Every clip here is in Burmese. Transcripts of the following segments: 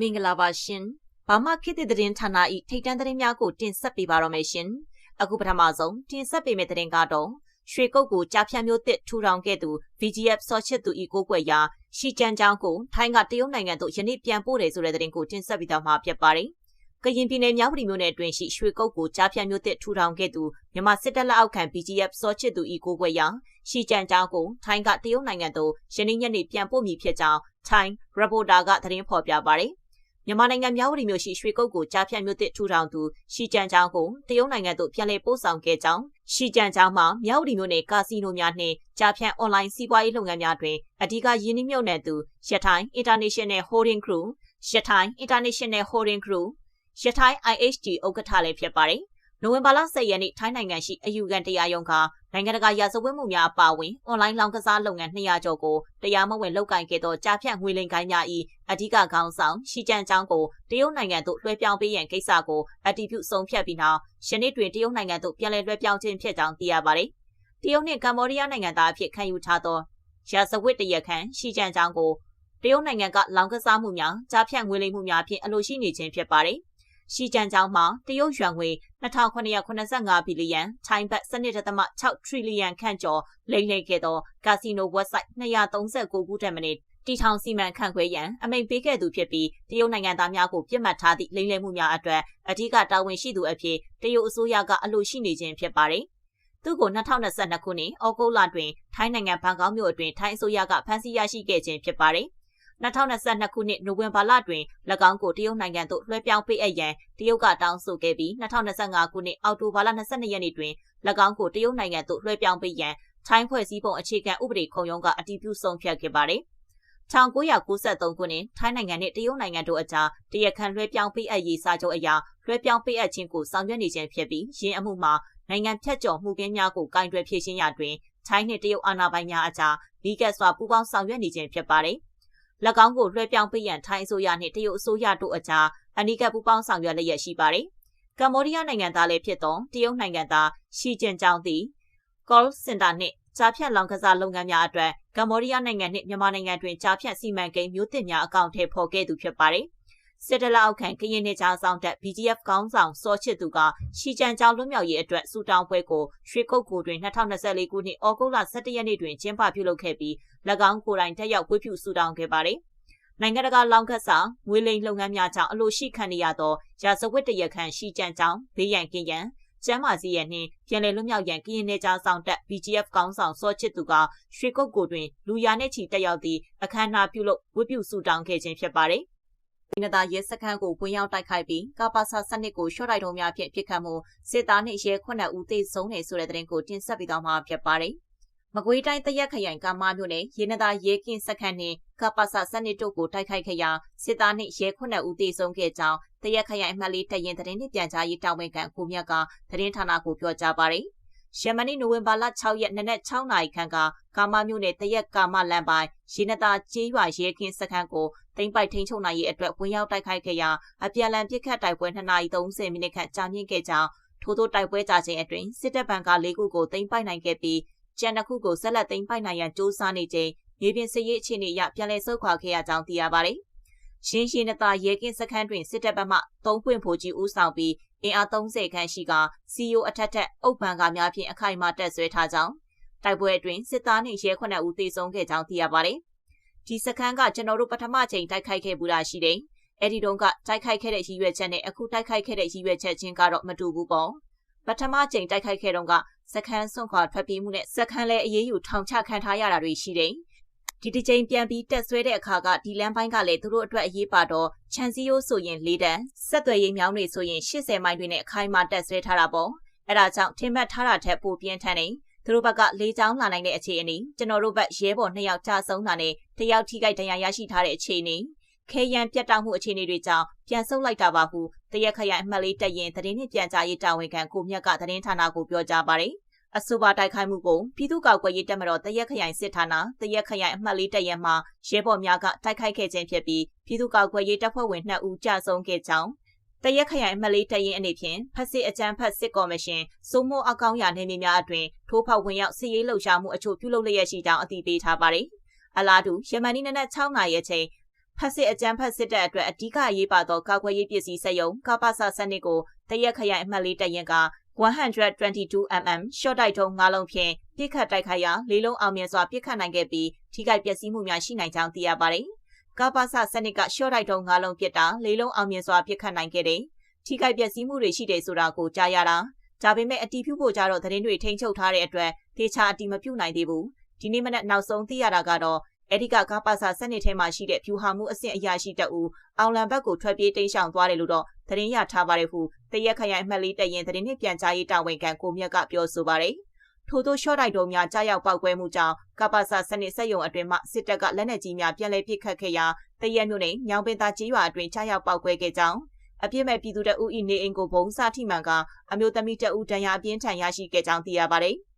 မင်္ဂလာပါရှင်။ဘာမှခေတ်သစ်သတင်းဌာန၏ထိတ်တန့်သတင်းများကိုတင်ဆက်ပေးပါရမယ်ရှင်။အခုပထမဆုံးတင်ဆက်ပေးမယ့်သတင်းကတော့ရွှေကုတ်ကိုကြားဖြတ်မျိုးသစ်ထူထောင်ခဲ့သူ VGF စောချစ်သူ၏ကိုကွယ်ရာရှီကျန်ချောင်းကိုထိုင်းကတရုတ်နိုင်ငံသို့ယနေ့ပြန်ပို့တယ်ဆိုတဲ့သတင်းကိုတင်ဆက်ပေးသွားမှာဖြစ်ပါတယ်။ကရင်ပြည်နယ်မြောက်ပြည်မြို့နယ်အတွင်းရှိရွှေကုတ်ကိုကြားဖြတ်မျိုးသစ်ထူထောင်ခဲ့သူမြန်မာစစ်တပ်လက်အောက်ခံ BGF စောချစ်သူ၏ကိုကွယ်ရာရှီကျန်ချောင်းကိုထိုင်းကတရုတ်နိုင်ငံသို့ယနေ့ညနေပြန်ပို့မည်ဖြစ်ကြောင်းထိုင်းရပိုတာကသတင်းဖော်ပြပါတယ် မြန်မာနိုင်ငံမြောက်ဝတီမြို့ရှိရွှေကုတ်ကိုကြားဖြတ်မြို့သစ်ထူထောင်သူရှီကြံချောင်းကိုတရုတ်နိုင်ငံသို့ပြန်လည်ပို့ဆောင်ခဲ့ကြောင်းရှီကြံချောင်းမှာမြောက်ဝတီမြို့နယ်ကာစီနိုများနှင့်ကြားဖြတ်အွန်လိုင်းစီးပွားရေးလုပ်ငန်းများတွင်အဓိကယင်းနှမြုပ်နှံသူရထိုင်း International Holding Group ရထိုင်း International Holding Group ရထိုင်း IHG ဥက္ကဋ္ဌလည်းဖြစ်ပါတယ် နိုဝင်ဘာလ10ရက်နေ့ထိုင်းနိုင်ငံရှိအယူခံတရားရုံးကနိုင်ငံတကာရာဇဝတ်မှုများအပါအဝင်အွန်လိုင်းလောင်းကစားလုပ်ငန်း200ကျော်ကိုတရားမဝင်လုပ်ကိုင်ခဲ့သောကြားဖြတ်ငွေလိမ်ကိုင်းများ၏အဓိကခေါင်းဆောင်ရှီကျန်ချောင်းကိုတရုတ်နိုင်ငံသို့လွှဲပြောင်းပေးရန်ကိစ္စကိုအတည်ပြုဆုံးဖြတ်ပြီးနောက်ယနေ့တွင်တရုတ်နိုင်ငံသို့ပြန်လည်လွှဲပြောင်းခြင်းဖြစ်ကြောင်းသိရပါတယ်။တရုတ်နှင့်ကမ္ဘောဒီးယားနိုင်ငံသားအဖြစ်ခံယူထားသောရာဇဝတ်တရခန့်ရှီကျန်ချောင်းကိုတရုတ်နိုင်ငံကလောင်ကစားမှုများကြားဖြတ်ငွေလိမ်မှုများဖြင့်အလိုရှိနေခြင်းဖြစ်ပါတယ်။ ရှီကြံကျောင်းမှာတရုတ်ယွမ်ငွေ2985ဘီလီယံထိုင်းဘတ်7.6ထရီလီယံခန့်ကျော်လိမ့်လိမ့်ခဲ့သောကာစီနို website 239ခုထက်မနည်းတီထောင်စီမံခန့်ခွဲရန်အမိန့်ပေးခဲ့သူဖြစ်ပြီးတရုတ်နိုင်ငံသားများကိုပြစ်မှတ်ထားသည့်လိမ့်လည်မှုများအတွက်အထူးတာဝန်ရှိသူအဖြစ်တရုတ်အစိုးရကအလို့ရှိနေခြင်းဖြစ်ပါတယ်။သူ့ကို2022ခုနှစ်ဩဂုတ်လတွင်ထိုင်းနိုင်ငံဘန်ကောက်မြို့အတွင်းထိုင်းအစိုးရကဖမ်းဆီးရရှိခဲ့ခြင်းဖြစ်ပါတယ်။ 2022ခုနှစ်နိုဝင်ဘာလတွင်၎င်းကိုတရုတ်နိုင်ငံသို့လွှဲပြောင်းပေးအပ်ရန်တရုတ်ကတောင်းဆိုခဲ့ပြီး2025ခုနှစ်အောက်တိုဘာလ22ရက်နေ့တွင်၎င်းကိုတရုတ်နိုင်ငံသို့လွှဲပြောင်းပေးရန်ထိုင်းဖွဲ့စည်းပုံအခြေခံဥပဒေခုံရုံးကအတည်ပြုဆုံးဖြတ်ခဲ့ပါတယ်။1993ခုနှစ်ထိုင်းနိုင်ငံနှင့်တရုတ်နိုင်ငံတို့အကြားတရခန်လွှဲပြောင်းပေးအပ်ရေးစာချုပ်အရလွှဲပြောင်းပေးအပ်ခြင်းကိုဆောင်ရွက်နေခြင်းဖြစ်ပြီးရင်းအမှုမှာနိုင်ငံဖြတ်ကျော်မှုကင်းများကိုကင်တွယ်ဖြေရှင်းရတွင်ထိုင်းနှင့်တရုတ်အာဏာပိုင်များအကြားလီကက်စွာပူးပေါင်းဆောင်ရွက်နေခြင်းဖြစ်ပါတယ်။၎ င်းကိုလွှဲပြောင်းပေးရန်ထိုင်းအစိုးရနှင့်တရုတ်အစိုးရတို့အကြားအနီးကပ်ပူးပေါင်းဆောင်ရွက်လျက်ရှိပါတယ်။ကမ္ဘောဒီးယားနိုင်ငံသားလည်းဖြစ်သောတရုတ်နိုင်ငံသားရှီကျင်ကျောင်းသည် call center နှင့်ကြားဖြတ်လောင်ကစားလုပ်ငန်းများအတွက်ကမ္ဘောဒီးယားနိုင်ငံနှင့်မြန်မာနိုင်ငံတွင်ကြားဖြတ်စီမံကိန်းမျိုးသစ်များအကောင့်ထဲပေါ်ခဲ့သူဖြစ်ပါတယ်။ စစ်တလအောက်ခံကရင်နေချာဆောင်တက် BGF ကောင်းဆောင်စောချစ်သူကရှီကြံကြောင်လွတ်မြောက်ရေးအတွက်စူတောင်းပွဲကိုရွှေကုတ်ကိုတွင်2024ခုနှစ်ဩဂုတ်လ17ရက်နေ့တွင်ကျင်းပပြုလုပ်ခဲ့ပြီး၎င်းကိုယ်တိုင်တက်ရောက်ဝေဖြူစူတောင်းခဲ့ပါတယ်။နိုင်ငံတကာလောင်ခတ်စာငွေလိမ်လုပ်ငန်းများကြောင့်အလို့ရှိခံရသောရာဇဝတ်တရခန့်ရှီကြံကြောင်ဘေးရန်ကင်းရန်ကျမ်းမာစီရဲ့နှင်းပြန်လည်လွတ်မြောက်ရန်ကရင်နေကြားဆောင်တက် BGF ကောင်းဆောင်စောချစ်သူကရွှေကုတ်ကိုတွင်လူရနဲ့ချီတက်ရောက်သည့်အခမ်းအနားပြုလုပ်ဝတ်ပြုဆူတောင်းခဲ့ခြင်းဖြစ်ပါတယ်။ ဒီနတာရဲစခန်းကိုဝင်ရောက်တိုက်ခိုက်ပြီးကပါစာစနစ်ကိုရှော့တိုက်ထုံးများဖြင့်ပြစ်ခတ်မှုစစ်သားနှင့်ရဲခွနက်ဦးသေဆုံးနေဆိုတဲ့တဲ့ရင်ကိုတင်ဆက်ပေးသွားမှာဖြစ်ပါတယ်။မကွေးတိုင်းတရက်ခရိုင်ကမာမြို့နယ်ရေနတာရဲကင်းစခန်းနှင့်ကပါစာစနစ်တို့ကိုတိုက်ခိုက်ခဲ့ရာစစ်သားနှင့်ရဲခွနက်ဦးသေဆုံးခဲ့ကြောင်းတရက်ခရိုင်အမှတ်လေးတရင်သတင်းနှင့်ပြန်ကြားရေးတာဝန်ခံကိုမြတ်ကသတင်းဌာနကိုပြောကြားပါတယ်။ ယမနီနိုဝင်ဘာလ6ရက်နနက်6နာရီခန့်ကကာမမြို့နယ်တရက်ကာမလမ်းပိုင်းရေနတာကျေးရွာရဲကင်းစခန်းကိုတိမ့်ပိုက်ထိန်ချုပ်နိုင်ရေးအတွက်ဝင်ရောက်တိုက်ခိုက်ခဲ့ရာအပြန်အလှန်ပစ်ခတ်တိုက်ပွဲ2နာရီ30မိနစ်ခန့်ကြာမြင့်ခဲ့ကြောင်းထို့သောတိုက်ပွဲကြခြင်းအတွင်းစစ်တပ်ဘန်က၄ခုကိုတိမ့်ပိုက်နိုင်ခဲ့ပြီးကျန်တစ်ခုကိုဆက်လက်တိမ့်ပိုက်နိုင်ရန်စ조사နေချိန်မြေပြင်စစ်ရေးအခြေအနေအရပြန်လည်ဆုတ်ခွာခဲ့ရကြောင်းသိရပါတယ်။ ရှင်းရှင်းနတာရဲကင်းစခန်းတွင်စစ်တပ်ဘက်မှ၃ပွင့်ဖိုကြီးဦးဆောင်ပြီးအင်အား30ခန့်ရှိက CEO အထက်ထက်အုပ်ပန်ကားများဖြင့်အခိုင်အမာတက်ဆွဲထားကြောင်းတိုက်ပွဲအတွင်းစစ်သားနှင့်ရဲခွနက်ဦးသေဆုံးခဲ့ကြောင်းသိရပါတယ်။ဒီစခန်းကကျွန်တော်တို့ပထမချိန်တိုက်ခိုက်ခဲ့ဘူးလားရှိတယ်။အဲ့ဒီတုန်းကတိုက်ခိုက်ခဲ့တဲ့ရည်ရွယ်ချက်နဲ့အခုတိုက်ခိုက်ခဲ့တဲ့ရည်ရွယ်ချက်ချင်းကတော့မတူဘူးပေါ့။ပထမချိန်တိုက်ခိုက်ခဲ့တုန်းကစခန်းဆွန့်ခွာထွက်ပြေးမှုနဲ့စခန်းလဲအေးအေးယူထောင်ချခံထားရတာတွေရှိတယ်။ ဒီတစ်ချိန်ပြန်ပြီးတက်ဆွဲတဲ့အခါကဒီလမ်းပိုင်းကလည်းသူတို့အတွက်အရေးပါတော့ချန်စီယိုးဆိုရင်၄တန်းဆက်သွယ်ရေးမြောင်းတွေဆိုရင်80မိုင်တွေနဲ့အခိုင်အမာတက်ဆွဲထားတာပေါ့အဲဒါကြောင့်ထင်မှတ်ထားတာထက်ပိုပြင်းထန်နေသူတို့ဘက်ကလေးချောင်းလာနိုင်တဲ့အခြေအနေကျွန်တော်တို့ဘက်ရဲဘော်နှစ်ယောက်ကြာဆုံးတာနဲ့တယောက်ထိခိုက်ဒဏ်ရာရရှိထားတဲ့အခြေအနေခဲရန်ပြတ်တောက်မှုအခြေအနေတွေကြောင့်ပြန်ဆုတ်လိုက်တာပါဟုတရက်ခရိုင်အမှတ်လေးတက်ရင်သတင်းနှင့်ပြန်ကြားရေးတာဝန်ခံကိုမြတ်ကသတင်းဌာနကိုပြောကြားပါတယ်။ အဆိုပါတိုက်ခိုက်မှုကိုပြည်သူ့ကောက်ွယ်ရေးတပ်မတော်တရက်ခရိုင်စစ်ဌာနတရက်ခရိုင်အမှတ်လေးတရက်မှရဲဘော်များကတိုက်ခိုက်ခဲ့ခြင်းဖြစ်ပြီးပြည်သူ့ကောက်ွယ်ရေးတပ်ဖွဲ့ဝင်2ဦးကြာဆုံးခဲ့ကြောင်းတရက်ခရိုင်အမှတ်လေးတရင်အနေဖြင့်ဖက်စစ်အကြမ်းဖက်စစ်ကော်မရှင်စိုးမိုးအကောင့်ရနေမြေများအတွင်ထိုးဖောက်ဝင်ရောက်စစ်ရေးလှုပ်ရှားမှုအချို့ပြုလုပ်လျက်ရှိကြောင်းအသိပေးထားပါတယ်။အလားတူယမန်နီနနက်6နာရီအချိန်ဖဖက်စစ်အကြမ်းဖက်စစ်တပ်အတွက်အ धिक အရေးပါသောကာကွယ်ရေးပစ္စည်းစက်ရုံကပ္ပစစနစ်ကိုတရက်ခရိုင်အမှတ်လေးတရင်က 122mm ရှော့တိုက်ထုံး၅လုံးဖြင့်ပြစ်ခတ်တိုက်ခိုက်ရာလေးလုံးအောင်မြင်စွာပြစ်ခတ်နိုင်ခဲ့ပြီးထိခိုက်ပျက်စီးမှုများရှိနိုင်ကြောင်းသိရပါတယ်။ကပ္ပစစနစ်ကရှော့တိုက်ထုံး၅လုံးပြစ်တာလေးလုံးအောင်မြင်စွာပြစ်ခတ်နိုင်ခဲ့တယ်။ထိခိုက်ပျက်စီးမှုတွေရှိတယ်ဆိုတာကိုကြားရတာ။ဒါပေမဲ့အတီးဖြူဖို့ကြတော့သတင်းတွေထိန်းချုပ်ထားတဲ့အတွက်သေချာအတီးမပြုတ်နိုင်သေးဘူး။ဒီနေ့မနက်နောက်ဆုံးသိရတာကတော့အဲ့ဒီကကာပါစာစနစ်ထဲမှာရှိတဲ့ဖြူဟာမှုအဆင့်အရာရှိတအူအောင်လံဘက်ကိုထွက်ပြေးတိမ်းရှောင်သွားတယ်လို့တော့ သတင်းရထားပါတယ်ဟုတရက်ခရိုင်အမှတ်လေးတရင်သတင်းနှင့်ပြန်ကြားရေးတာဝန်ခံကိုမြတ်ကပြောဆိုပါတယ်ထို့သောရှော့တိုက်တော်များကြားရောက်ပောက်ကွဲမှုကြောင့်ကပ္ပစာစနစ်စက်ရုံအတွင်မှစစ်တပ်ကလက်နက်ကြီးများပြန်လည်ပစ်ခတ်ခဲ့ရာတရက်မြို့နယ်ညောင်ပင်သာကြီးရွာအတွင်ကြားရောက်ပောက်ကွဲခဲ့ကြောင်းအပြစ်မဲ့ပြည်သူတအုပ်ဤနေအိမ်ကိုဘုံစထိမှန်ကအမျိုးသမီးတအုပ်တန်ရာအပြင်းထန်ရရှိခဲ့ကြောင်းသိရပါတယ်။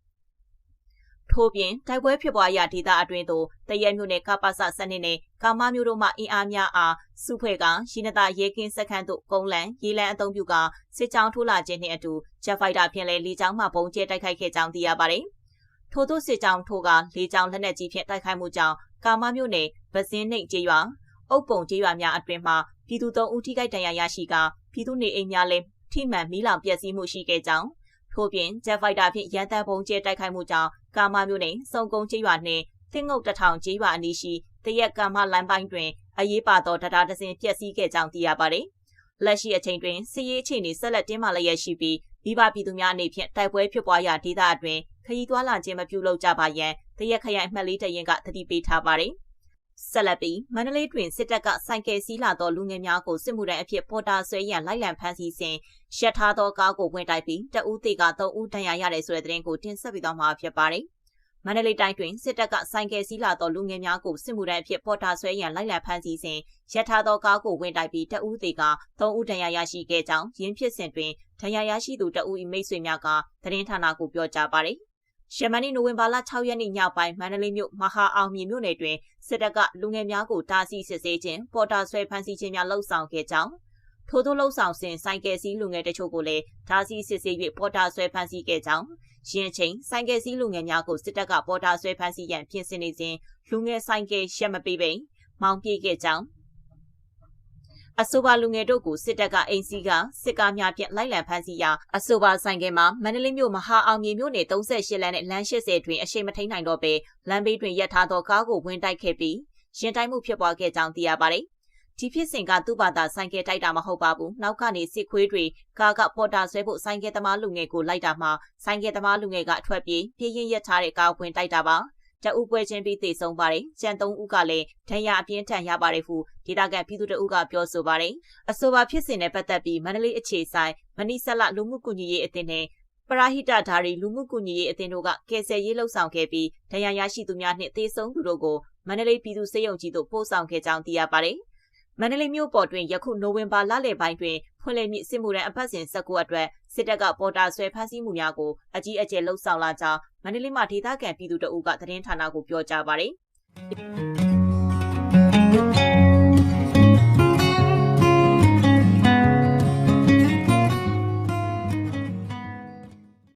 ထို့ပြင်တိုက်ပွဲဖြစ်ပွားရာဒေသအတွင်းသို့တရက်မြို့နယ်ကပ္ပစစနစ်နဲ့ကာမမျိုးတို့မှအင်အားများအားစုဖွဲ့ကရင်းနတာရဲကင်းစခန်းသို့ကုန်းလန်ရေးလန်းအုံပြုကစစ်ကြောင်းထိုးလာခြင်းနှင့်အတူဂျက်ဖိုက်တာဖြင့်လည်းလေကြောင်းမှပုံကျဲတိုက်ခိုက်ခဲ့ကြောင်းသိရပါတယ်။ထို့သောစစ်ကြောင်းထိုးကလေကြောင်းလက်နက်ကြီးဖြင့်တိုက်ခိုက်မှုကြောင့်ကာမမျိုးနယ်ဗစင်းနှိတ်ကျေးရွာအုပ်ပုံကျေးရွာများအတွင်မှပြည်သူသုံးဦးထိခိုက်ဒဏ်ရာရရှိကပြည်သူနေအိမ်များလည်းထိမှန်မီးလောင်ပျက်စီးမှုရှိခဲ့ကြောင်းထို့ပြင်ဂျက်ဖိုက်တာဖြင့်ရန်တပ်ပုံကျဲတိုက်ခိုက်မှုကြောင့် ကာမမျိုးနယ်စုံကုန်းကျေးရွာနှင့်သင်းငုတ်တထောင်ကျေးရွာအနီးရှိတရက်ကာမလမ်းပိုင်းတွင်အရေးပါသောတရားဒဇင်ပျက်စီးခဲ့ကြောင်းသိရပါတယ်။လက်ရှိအချိန်တွင်စစ်ရေးအခြေအနေဆက်လက်တင်းမာလျက်ရှိပြီးမိဘပြည်သူများအနေဖြင့်တိုက်ပွဲဖြစ်ပွားရာဒေသအတွင်းခရီးသွားလာခြင်းမပြုလုပ်ကြပါရန်တရက်ခရိုင်မှတ်လေးတရင်ကသတိပေးထားပါတယ်။ ဆက်လက်ပြီးမန္တလေးတွင်စစ်တပ်ကဆိုင်ကယ်စီးလာသောလူငယ်များကိုစစ်မှုထမ်းအဖြစ်ပေါ်တာဆွဲရန်လိုက်လံဖမ်းဆီးစဉ်ရှက်ထားသောကားကိုဝင်တိုက်ပြီးတဦးသေးက၃ဦးဒဏ်ရာရတယ်ဆိုတဲ့သတင်းကိုတင်ဆက်ပေးသွားမှာဖြစ်ပါတယ်။မန္တလေးတိုင်းတွင်စစ်တပ်ကဆိုင်ကယ်စီးလာသောလူငယ်များကိုစစ်မှုထမ်းအဖြစ်ပေါ်တာဆွဲရန်လိုက်လံဖမ်းဆီးစဉ်ရက်ထားသောကားကိုဝင်တိုက်ပြီးတဦးသေးက၃ဦးဒဏ်ရာရရှိခဲ့ကြောင်းရင်းဖြစ်စဉ်တွင်ဒဏ်ရာရရှိသူတဦး၏မိတ်ဆွေများကသတင်းဌာနကိုပြောကြားပါတယ်။ ရှမန်နီနိုဝင်ဘာလ6ရက်နေ့ညပိုင်းမန္တလေးမြို့မဟာအောင်မြင်မြို့နယ်တွင်စစ်တပ်ကလူငယ်များကိုတားဆီးစစ်ဆေးခြင်းပေါ်တာဆွဲဖမ်းဆီးခြင်းများလှုပ်ဆောင်ခဲ့ကြောင်းထို့သောလှုပ်ဆောင်စဉ်ဆိုင်ကယ်စီးလူငယ်တချို့ကိုလည်းတားဆီးစစ်ဆေး၍ပေါ်တာဆွဲဖမ်းဆီးခဲ့ကြောင်းရင်းချင်းဆိုင်ကယ်စီးလူငယ်များကိုစစ်တပ်ကပေါ်တာဆွဲဖမ်းဆီးရန်ပြင်ဆင်နေစဉ်လူငယ်ဆိုင်ကယ်ရှက်မပေးပိန်မောင်းပြေးခဲ့ကြောင်း အဆိုပါလူငယ်တို့ကိုစစ်တပ်ကအိမ်စီးကစစ်ကားများဖြင့်လိုက်လံဖမ်းဆီးရာအဆိုပါဆိုင်ကမှာမန္တလေးမြို့မဟာအောင်မြေမြို့နယ်38လမ်းနဲ့လမ်း80တွင်အရှိန်မထိန်နိုင်တော့ပေလမ်းဘေးတွင်ရပ်ထားသောကားကိုဝင်တိုက်ခဲ့ပြီးရင်တိုက်မှုဖြစ်ပွားခဲ့ကြောင်းသိရပါတယ်။ဒီဖြစ်စဉ်ကသူ့ဘာသာဆိုင်ကယ်တိုက်တာမဟုတ်ပါဘူး။နောက်ကနေစစ်ခွေးတွေကားကပေါ်တာဆွဲဖို့ဆိုင်ကယ်သမားလူငယ်ကိုလိုက်တာမှဆိုင်ကယ်သမားလူငယ်ကအထွက်ပြေးပြေးရင်ရက်ထားတဲ့ကားဝင်တိုက်တာပါ။ တအုပ်ပွဲချင်းပြီးတည်ဆုံးပါတယ်။ကျန်သုံးဦးကလည်းဒဏ်ရာအပြင်းထန်ရပါတယ်ဟုဒေသခံပြည်သူတအုပ်ကပြောဆိုပါတယ်။အဆိုပါဖြစ်စဉ်နဲ့ပတ်သက်ပြီးမန္တလေးအခြေဆိုင်မနီဆက်လလူမှုကူညီရေးအသင်းနဲ့ပရာဟိတဓာရီလူမှုကူညီရေးအသင်းတို့ကကယ်ဆယ်ရေးလှုပ်ဆောင်ခဲ့ပြီးဒဏ်ရာရရှိသူများနှင့်သေဆုံးသူတို့ကိုမန္တလေးပြည်သူ့စေယုံကြီးတို့ပို့ဆောင်ခဲ့ကြောင်းသိရပါတယ်။မန္တလေးမြို့ပေါ်တွင်ယခုနိုဝင်ဘာလလယ်ပိုင်းတွင် ဖွင့်လှစ်မြစ်စစ်မှုရန်အပတ်စဉ်19အတွက်စစ်တပ်ကပေါ်တာဆွဲဖမ်းဆီးမှုများကိုအကြီးအကျယ်လှုပ်ဆောင်လာကြောင်းမန္တလေးမှာဒေသခံပြည်သူတို့ကသတင်းဌာနကိုပြောကြားပါရယ်